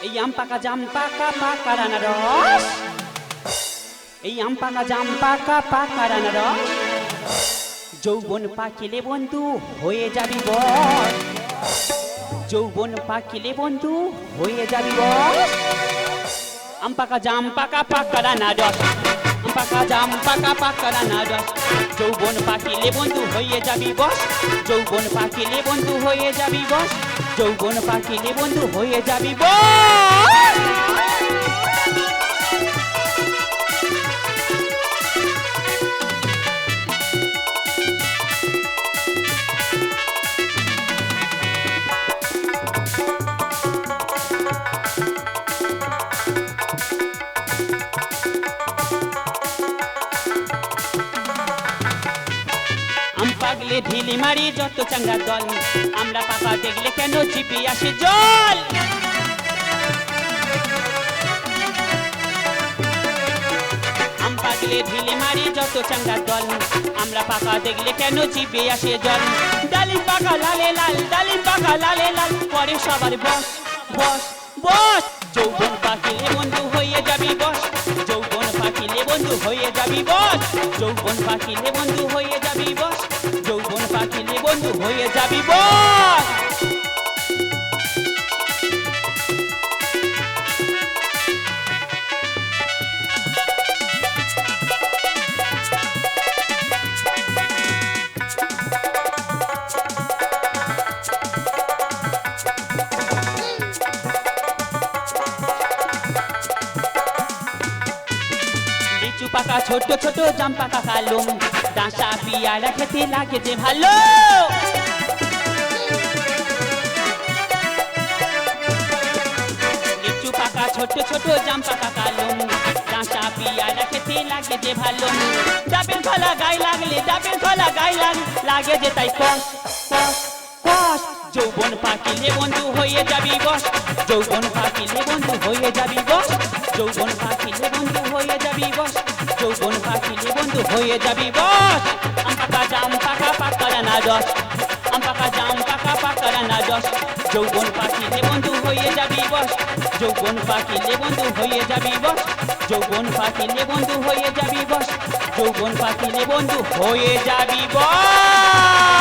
আম পাকা জাম পাকা পাকা আনারস এই আম পাকা জাম পাকা পাকা আনারস যৌবন পাকিলে বন্ধু, হয়ে যাবি বস। যৌবন পাকিলে বন্ধু, হয়ে যাবি বস। আম পাকা পাকা পাকা আনারস আম পাকা জাম পাকা পাকা আনারস যৌবন পাকিলে বন্ধু, হয়ে যাবি বস। যৌবন পাকিলে বন্ধু, হয়ে যাবি বস। যৌবন পাখি বন্ধু হয়ে যাবি বস পাগলে ঢিলি মারি যত চাঙ্গা দল। আমরা পাকা দেখলে কেন চিপি আসে জল? আম পাগলে ঢিলি মারি যত চাঙ্গা দল। আমরা পাকা দেখলে কেন চিপে আসে জল? ডালিম পাকা লালে লাল, ডালিম পাকা লালে লাল, পরে সবার বস বস বস। যৌবন পাখিলে বন্ধু হয়ে যাবি বস, যৌবন পাখিলে বন্ধু হয়ে যাবি বস। যৌবন পাখিলে বন্ধু হয়ে যাবি বস। বন্ধু হয়ে যাবি বস লিচু পাকা ছোট ছোট জাম পাকা কালো ডাঁসা পিয়ারা খেতে লাগে যে ভালো। লিচু পাকা, ছোট ছোট, জাম পাকা, কালো। ডাঁসা পিয়ারা খেতে লাগে যে ভালো। ডাবের ফলা গায়ে লাগলে, ডাবের ফলা গায়ে লাগ লাগে যে তাই কস কস কস। যৌবন পাকিলে বন্ধু হয়ে যাবি বস, যৌবন পাকিলে বন্ধু হয়ে যাবি বস, যৌবন পাকিলে বন্ধু হয়ে যাবি বস, যৌবন পাকিলে বন্ধু হয়ে যাবি বস। যৌবন পাকিলে বন্ধু হয়ে যাবি বস যৌবন পাকিলে বন্ধু হয়ে যাবি বস যৌবন পাকিলে বন্ধু হয়ে যাবি বস যৌবন পাকিলে বন্ধু হয়ে যাবি বস